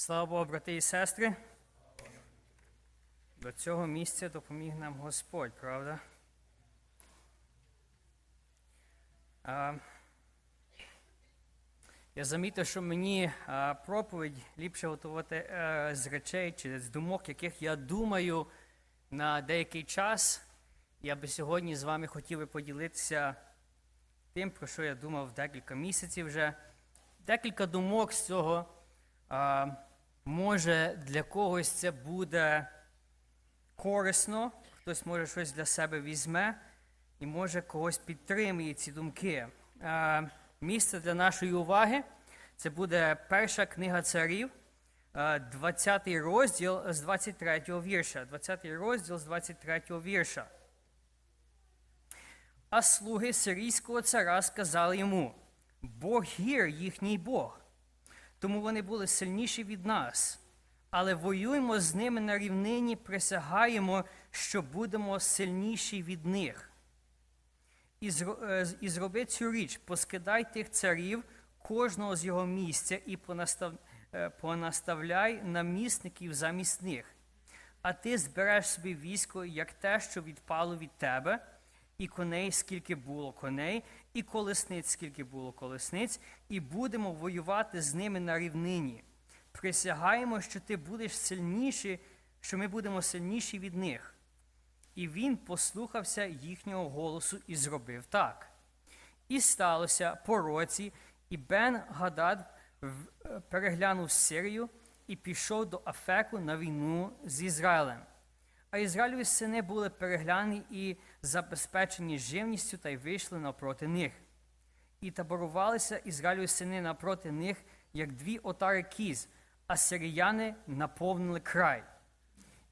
Слава Богу, брати і сестри. До цього місця допоміг нам Господь, правда? А, я замітив, що мені а, проповідь ліпше готувати е, з речей чи з думок, яких я думаю на деякий час. Я би сьогодні з вами хотів би поділитися тим, про що я думав декілька місяців вже. Декілька думок з цього. А, може для когось це буде корисно, хтось може щось для себе візьме, і може когось підтримує ці думки. Місце для нашої уваги це буде перша книга царів, 20 розділ з 23 вірша. 20 розділ з 23 вірша. А слуги сирійського цара сказали йому: Бог гір їхній Бог. Тому вони були сильніші від нас. Але воюємо з ними на рівнині, присягаємо, що будемо сильніші від них. І, е, зроби цю річ, поскидай тих царів, кожного з його місця, і е, понаставляй намісників замість них. А ти збереш собі військо, як те, що відпало від тебе, і коней, скільки було коней, і колесниць, скільки було колесниць, і будемо воювати з ними на рівнині. Присягаємо, що ти будеш сильніший, що ми будемо сильніші від них. І він послухався їхнього голосу і зробив так. І сталося по році, і Бен Гадад е, переглянув Сирію і пішов до Афеку на війну з Ізраїлем. А Ізраїлеві сини були перегляні і забезпечені живністю та й вийшли навпроти них. І таборувалися Ізраїлеві сини напроти них, як дві отари кіз, а сиріяни наповнили край.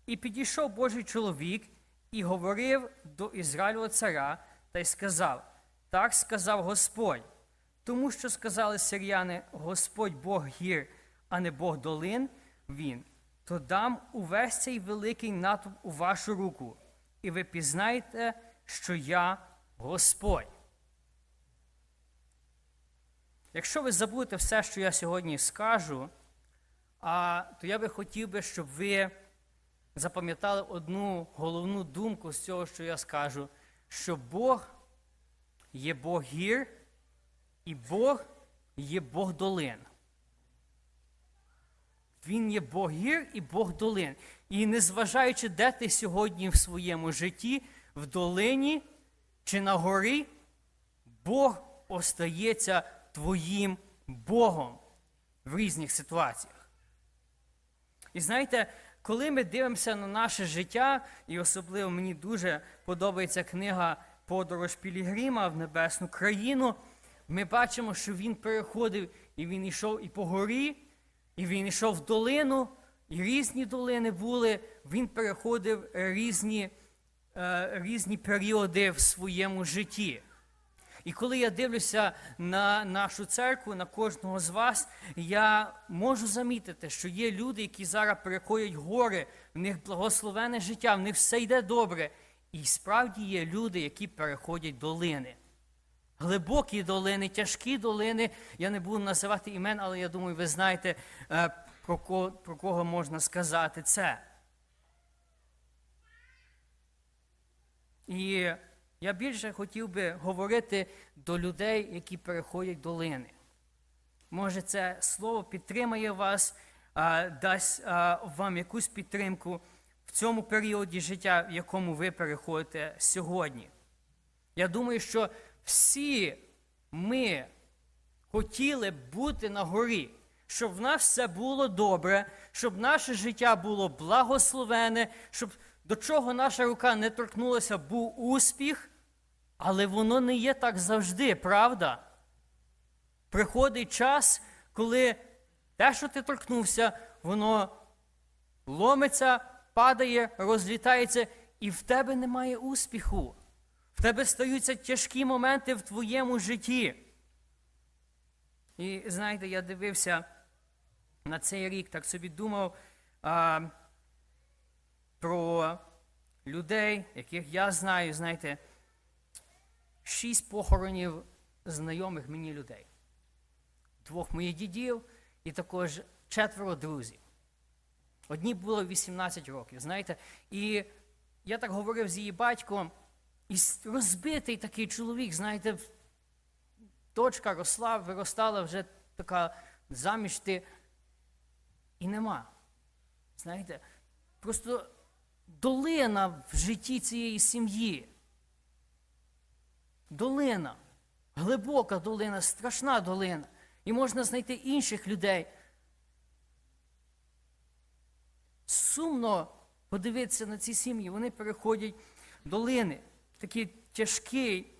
І підійшов Божий чоловік і говорив до Ізраїлього царя та й сказав: Так сказав Господь. Тому що сказали сиріяни, Господь Бог гір, а не Бог долин, він, то дам увесь цей великий натовп у вашу руку, і ви пізнаєте, що я Господь. Якщо ви забудете все, що я сьогодні скажу, а, то я би хотів би, щоб ви запам'ятали одну головну думку з цього, що я скажу, що Бог є Бог гір, і Бог є Бог долин. Він є Бог гір і Бог долин. І незважаючи, де ти сьогодні в своєму житті, в долині чи на горі, Бог остається твоїм Богом в різних ситуаціях. І знаєте, коли ми дивимося на наше життя, і особливо мені дуже подобається книга Подорож Пілігрима в Небесну країну, ми бачимо, що він переходив і він йшов і по горі, і він йшов в долину, і різні долини були, він переходив різні, е, різні періоди в своєму житті. І коли я дивлюся на нашу церкву, на кожного з вас, я можу замітити, що є люди, які зараз переходять гори, в них благословене життя, в них все йде добре. І справді є люди, які переходять долини. Глибокі долини, тяжкі долини. Я не буду називати імен, але я думаю, ви знаєте, е, про кого, про кого можна сказати це. І я більше хотів би говорити до людей, які переходять долини. Може, це слово підтримає вас, дасть вам якусь підтримку в цьому періоді життя, в якому ви переходите сьогодні. Я думаю, що всі ми хотіли бути на горі, щоб в нас все було добре, щоб наше життя було благословене, щоб до чого наша рука не торкнулася, був успіх, але воно не є так завжди, правда? Приходить час, коли те, що ти торкнувся, воно ломиться, падає, розлітається, і в тебе немає успіху. В тебе стаються тяжкі моменти в твоєму житті. І знаєте, я дивився на цей рік, так собі думав а, про людей, яких я знаю, знаєте, шість похоронів знайомих мені людей. Двох моїх дідів і також четверо друзів. Одні було 18 років, знаєте, і я так говорив з її батьком, і розбитий такий чоловік, знаєте, дочка росла, виростала вже така заміж ти, і нема. Знаєте, просто долина в житті цієї сім'ї. Долина, глибока долина, страшна долина. І можна знайти інших людей. Сумно подивитися на ці сім'ї, вони переходять долини. Такий тяжкий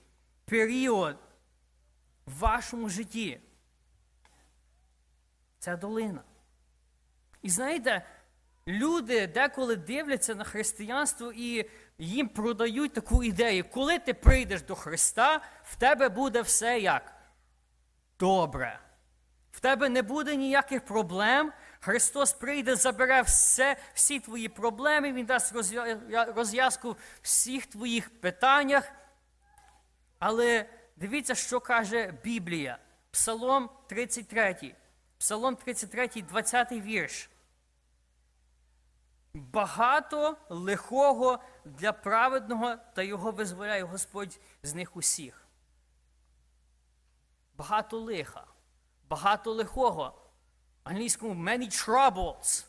період в вашому житті. Це долина. І знаєте, люди деколи дивляться на християнство і їм продають таку ідею, коли ти прийдеш до Христа, в тебе буде все як? Добре. В тебе не буде ніяких проблем. Христос прийде, забере все, всі твої проблеми, Він дасть розв'язку всіх твоїх питаннях. Але дивіться, що каже Біблія. Псалом 33. Псалом 33, 20 вірш. Багато лихого для праведного, та його визволяє Господь з них усіх. Багато лиха, багато лихого. Англійському many troubles.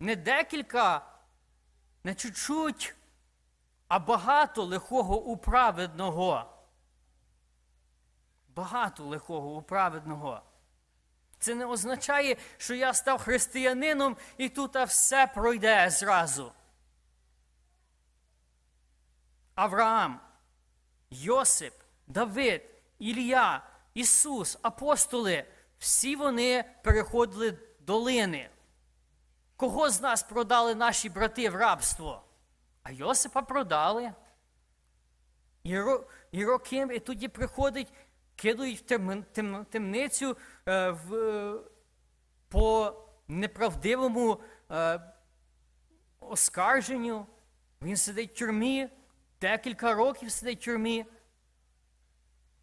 Не декілька, не чуть-чуть, а багато лихого у праведного. Багато лихого у праведного. Це не означає, що я став християнином і тут все пройде зразу. Авраам, Йосип, Давид, Ілля, Ісус, апостоли, всі вони переходили долини. Кого з нас продали наші брати в рабство? А Йосипа продали. І, ро, і тоді приходить, кидають в тем, тем, темницю е, в, по неправдивому е, оскарженню. Він сидить в тюрмі, декілька років сидить в тюрмі.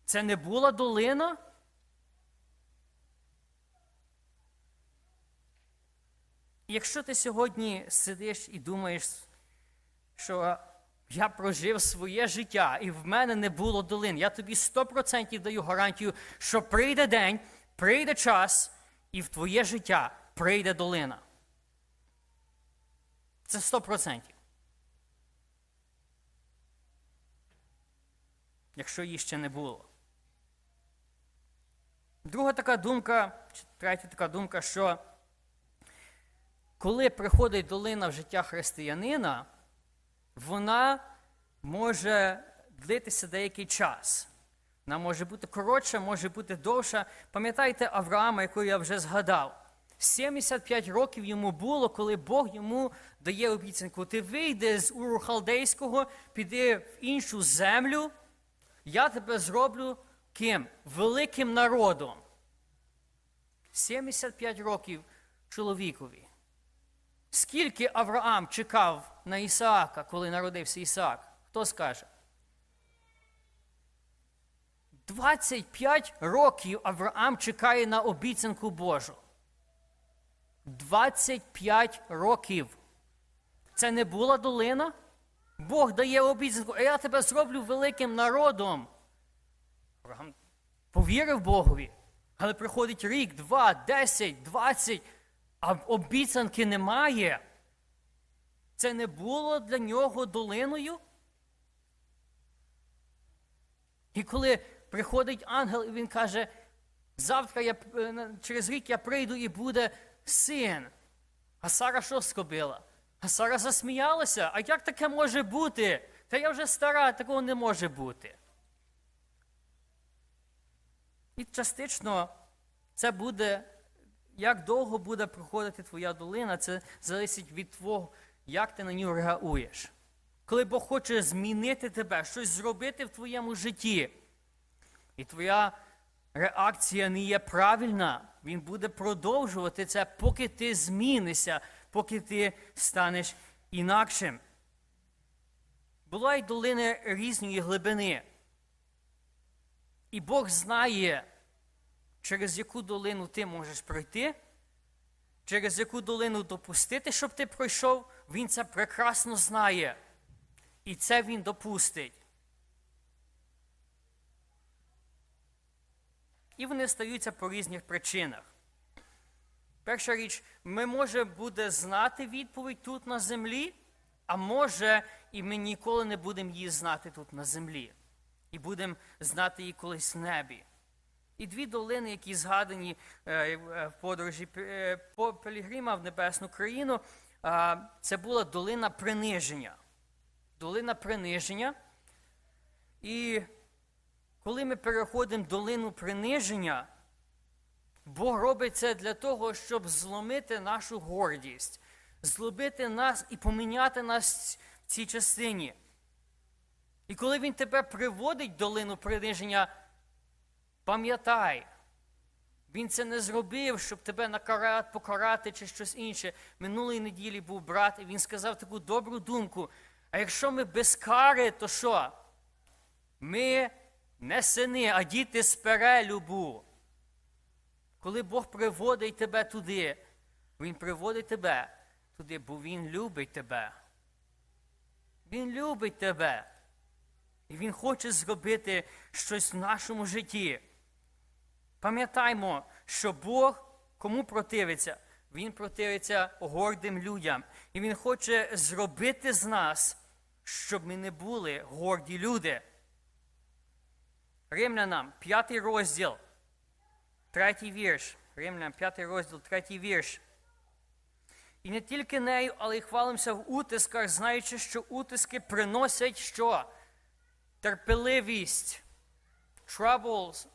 Це не була долина? Якщо ти сьогодні сидиш і думаєш, що я прожив своє життя і в мене не було долин, я тобі 100% даю гарантію, що прийде день, прийде час, і в твоє життя прийде долина. Це 100%. Якщо її ще не було. Друга така думка, третя така думка, що коли приходить долина в життя християнина, вона може длитися деякий час. Вона може бути коротша, може бути довша. Пам'ятаєте Авраама, якого я вже згадав? 75 років йому було, коли Бог йому дає обіцянку. Ти вийди з Уру Халдейського, піди в іншу землю, я тебе зроблю ким? Великим народом. 75 років чоловікові. Скільки Авраам чекав на Ісаака, коли народився Ісаак? Хто скаже? 25 років Авраам чекає на обіцянку Божу. 25 років. Це не була долина? Бог дає обіцянку, а я тебе зроблю великим народом. Авраам повірив Богові. Але приходить рік, два, десять, двадцять, а обіцянки немає. Це не було для нього долиною. І коли приходить ангел, і він каже, завтра я, е, через рік я прийду і буде син. А Сара що скобила? А Сара засміялася. А як таке може бути? Та я вже стара, такого не може бути. І частично це буде, як довго буде проходити твоя долина, це залежить від того, як ти на нього реагуєш. Коли Бог хоче змінити тебе, щось зробити в твоєму житті, і твоя реакція не є правильна, Він буде продовжувати це, поки ти змінишся, поки ти станеш інакшим. Була й долини різної глибини. І Бог знає, через яку долину ти можеш пройти, через яку долину допустити, щоб ти пройшов, він це прекрасно знає. І це він допустить. І вони стаються по різних причинах. Перша річ, ми може буде знати відповідь тут на землі, а може, і ми ніколи не будемо її знати тут на землі. І будемо знати її колись в небі. І дві долини, які згадані е, е, в подорожі е, по Пілігрима в Небесну країну, це була долина приниження. Долина приниження. І коли ми переходимо долину приниження, Бог робить це для того, щоб зломити нашу гордість, злобити нас і поміняти нас в цій частині. І коли Він тебе приводить в долину приниження, пам'ятай, він це не зробив, щоб тебе накарати, покарати чи щось інше. Минулої неділі був брат, і він сказав таку добру думку. А якщо ми без кари, то що? Ми не сини, а діти з перелюбу. Коли Бог приводить тебе туди, Він приводить тебе туди, бо Він любить тебе. Він любить тебе. І Він хоче зробити щось в нашому житті. Пам'ятаймо, що Бог кому противиться? Він противиться гордим людям. І Він хоче зробити з нас, щоб ми не були горді люди. Римлянам, п'ятий розділ, третій вірш. Римлянам, п'ятий розділ, третій вірш. І не тільки нею, але й хвалимося в утисках, знаючи, що утиски приносять що? Терпеливість, troubles,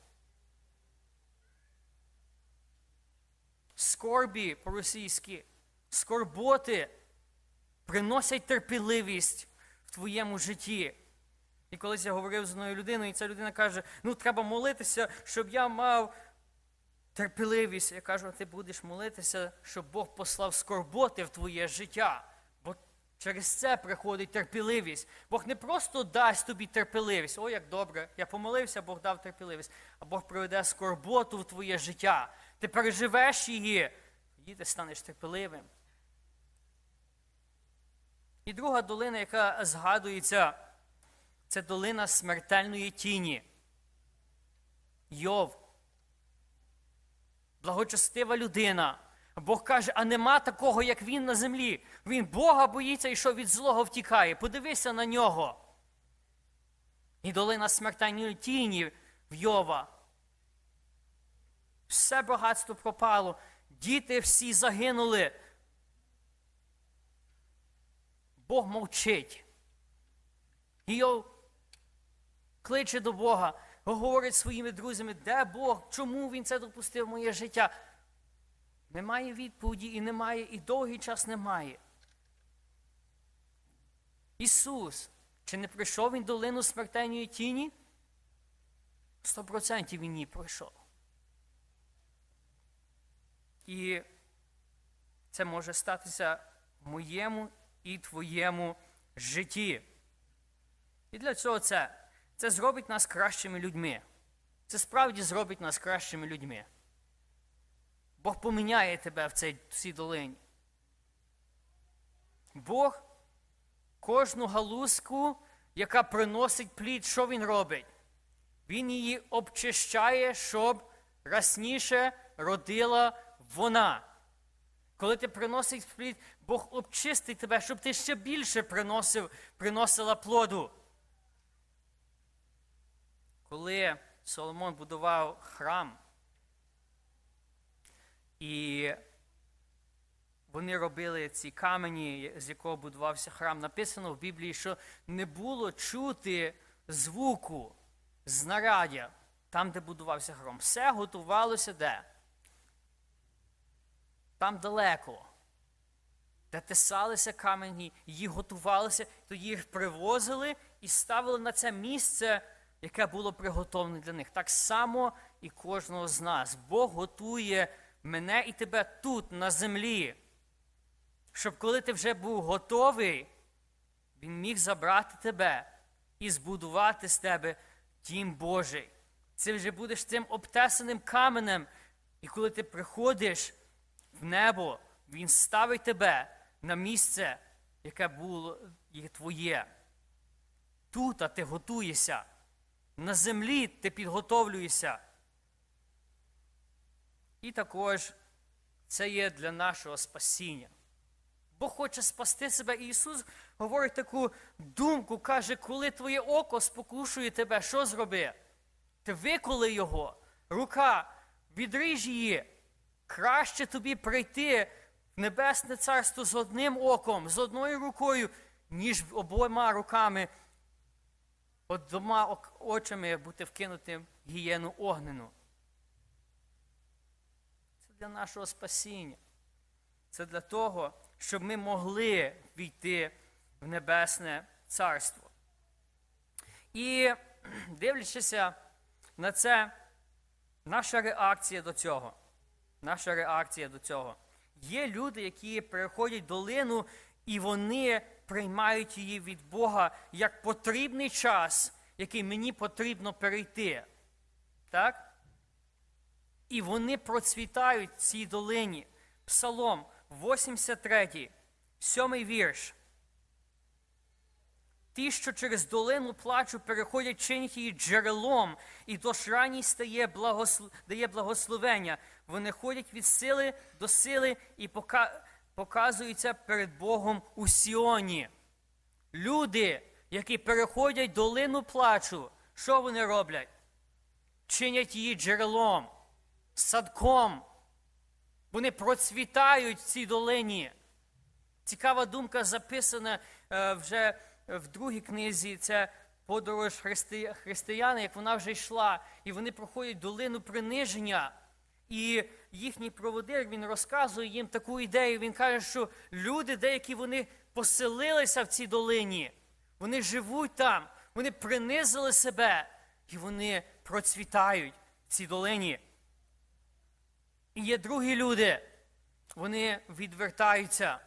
скорбі по-російськи, скорботи приносять терпеливість в твоєму житті. І колись я говорив з одною людиною, і ця людина каже: ну, треба молитися, щоб я мав терпеливість. Я кажу, ти будеш молитися, щоб Бог послав скорботи в твоє життя. Через це приходить терпеливість. Бог не просто дасть тобі терпеливість. О, як добре, я помолився, Бог дав терпеливість. А Бог приведе скорботу в твоє життя. Ти переживеш її, і ти станеш терпеливим. І друга долина, яка згадується, це долина смертельної тіні. Йов. Благочестива людина. Бог каже, а нема такого, як він на землі. Він Бога боїться і що від злого втікає. Подивися на нього. І долина смертельної тіні в Йова. Все багатство пропало, діти всі загинули. Бог мовчить. Йов кличе до Бога, говорить своїми друзями, де Бог, чому він це допустив в моє життя. Немає відповіді і немає, і довгий час немає. Ісус, чи не прийшов він долину смертельної тіні? Сто процентів він її пройшов. І це може статися в моєму і твоєму житті. І для цього це, це зробить нас кращими людьми. Це справді зробить нас кращими людьми. Бог поміняє тебе в цій, в цій долині. Бог кожну галузку, яка приносить плід, що Він робить? Він її обчищає, щоб расніше родила вона. Коли ти приносиш плід, Бог обчистить тебе, щоб ти ще більше приносив, приносила плоду. Коли Соломон будував храм, і вони робили ці камені, з якого будувався храм, написано в Біблії, що не було чути звуку знаряддя там, де будувався храм. Все готувалося де? Там далеко, де тесалися камені, їх готувалися, тоді їх привозили і ставили на це місце, яке було приготовлене для них. Так само і кожного з нас. Бог готує мене і тебе тут, на землі, щоб коли ти вже був готовий, Він міг забрати тебе і збудувати з тебе дім Божий. Ти вже будеш цим обтесаним каменем. І коли ти приходиш в небо, Він ставить тебе на місце, яке було є твоє. Тут а ти готуєшся. На землі ти підготовлюєшся. І також це є для нашого спасіння. Бог хоче спасти себе. І Ісус говорить таку думку, каже, коли твоє око спокушує тебе, що зроби? Ти виколи його, рука, відріж її. Краще тобі прийти в Небесне Царство з одним оком, з одною рукою, ніж обома руками, двома очами бути вкинутим гієну огнену. Для нашого спасіння. Це для того, щоб ми могли війти в Небесне Царство. І дивлячися на це, наша реакція до цього. Наша реакція до цього. Є люди, які переходять долину, і вони приймають її від Бога як потрібний час, який мені потрібно перейти. Так? І вони процвітають в цій долині. Псалом 83, 7 вірш. Ті, що через долину плачу, переходять, чинять її джерелом, і дощ ранній стає благослов... дає благословення. Вони ходять від сили до сили і пока... показуються перед Богом у Сіоні. Люди, які переходять долину плачу, що вони роблять? Чинять її джерелом, садком. Вони процвітають в цій долині. Цікава думка записана е, вже в другій книзі. Це подорож христи... християни, як вона вже йшла, і вони проходять долину приниження. І їхній проводир він розказує їм таку ідею. Він каже, що люди, деякі вони поселилися в цій долині, вони живуть там, вони принизили себе, і вони процвітають в цій долині. І є другі люди, вони відвертаються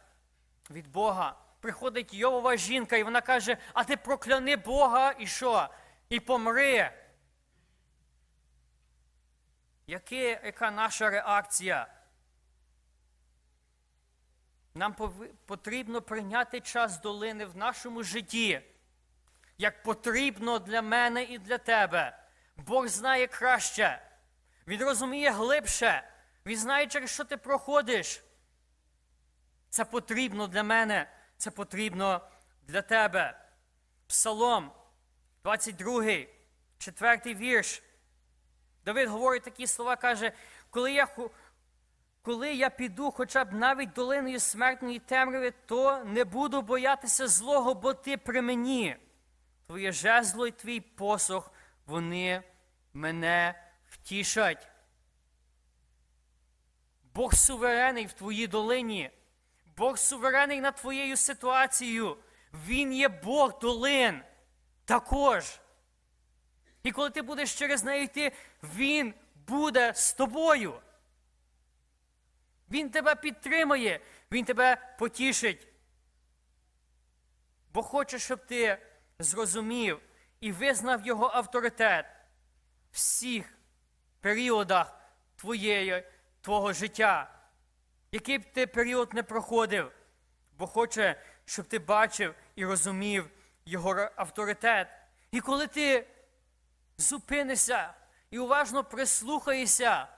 від Бога. Приходить Йовова жінка, і вона каже: А ти прокляни Бога і що? І помри. Яке, яка наша реакція? Нам потрібно прийняти час долини в нашому житті, як потрібно для мене і для тебе. Бог знає краще. Він розуміє глибше. Він знає, через що ти проходиш. Це потрібно для мене, це потрібно для тебе. Псалом 22, 4 вірш. Давид говорить такі слова, каже, коли я коли я піду хоча б навіть долиною смертної темряви, то не буду боятися злого, бо ти при мені. Твоє жезло і твій посох, вони мене втішать. Бог суверенний в твоїй долині. Бог суверенний над твоєю ситуацією. Він є Бог долин також. І коли ти будеш через неї йти, Він буде з тобою. Він тебе підтримує, Він тебе потішить. Бо хоче, щоб ти зрозумів і визнав Його авторитет всіх періодах твоєї, твого життя який б ти період не проходив, бо хоче, щоб ти бачив і розумів його авторитет. І коли ти зупинишся і уважно прислухаєшся,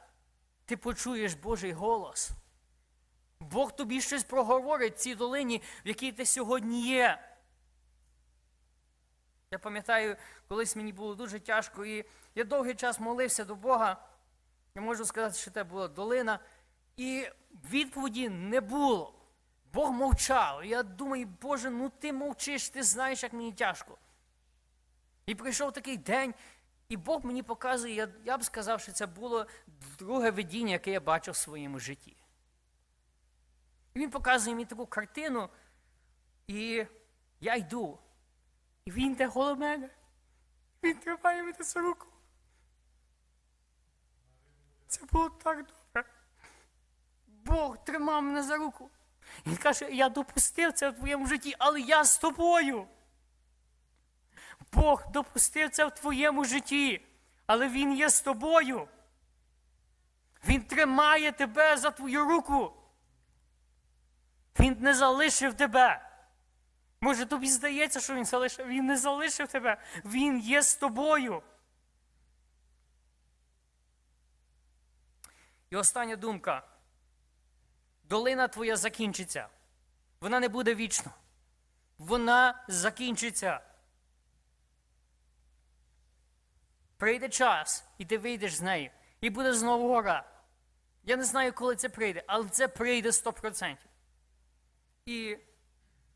ти почуєш Божий голос. Бог тобі щось проговорить в цій долині, в якій ти сьогодні є. Я пам'ятаю, колись мені було дуже тяжко, і я довгий час молився до Бога. Я можу сказати, що це була долина. І відповіді не було. Бог мовчав. Я думаю, Боже, ну ти мовчиш, ти знаєш, як мені тяжко. І прийшов такий день, і Бог мені показує, я, я б сказав, що це було друге видіння, яке я бачив в своєму житті. І він показує мені таку картину, і я йду. І він йде коло мене. Він тримає мене за руку. Це було так добре. Бог тримав мене за руку. Він каже, я допустив це в твоєму житті, але я з тобою. Бог допустив це в твоєму житті, Але Він є з тобою. Він тримає тебе за твою руку. Він не залишив тебе. Може, тобі здається, що він залишив. Він не залишив тебе. Він є з тобою. І остання думка. Долина твоя закінчиться. Вона не буде вічно. Вона закінчиться. Прийде час, і ти вийдеш з неї, і буде знову гора. Я не знаю, коли це прийде, але це прийде 100%. І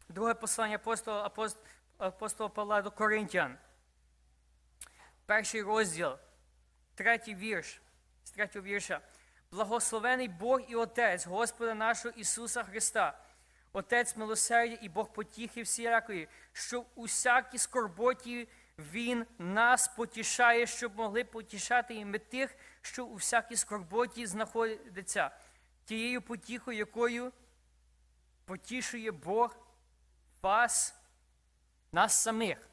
друге послання апостола, апост- апостола Павла до Коринтян. Перший розділ, третій вірш, з третього вірша. Благословений Бог і Отець Господа нашого Ісуса Христа, Отець милосердя і Бог потіхи всілякої, що в усякій скорботі Він нас потішає, щоб могли потішати і ми тих, що у всякій скорботі знаходиться, тією потіхою, якою потішує Бог вас, нас самих.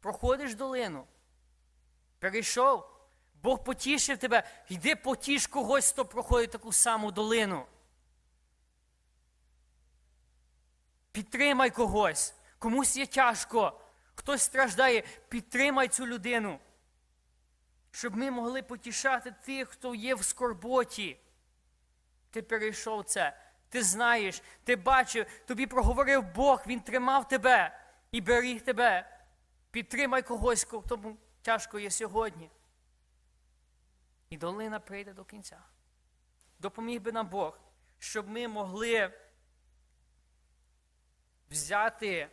Проходиш долину, перейшов, Бог потішив тебе, йди потіш когось, хто проходить таку саму долину. Підтримай когось, комусь є тяжко, хтось страждає, підтримай цю людину, щоб ми могли потішати тих, хто є в скорботі. Ти перейшов це, ти знаєш, ти бачив, тобі проговорив Бог, Він тримав тебе і беріг тебе. Підтримай когось, тому тяжко є сьогодні. І долина прийде до кінця. Допоміг би нам Бог, щоб ми могли взяти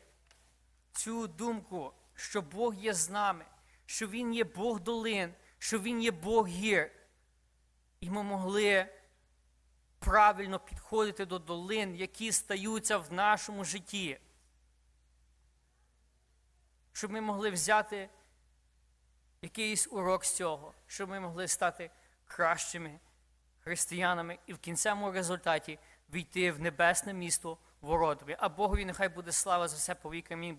цю думку, що Бог є з нами, що Він є Бог долин, що Він є Бог гір. І ми могли правильно підходити до долин, які стаються в нашому житті. Щоб ми могли взяти якийсь урок з цього, щоб ми могли стати кращими християнами і в кінцевому результаті війти в небесне місто воротові. А Богові нехай буде слава за все повіки. Амінь.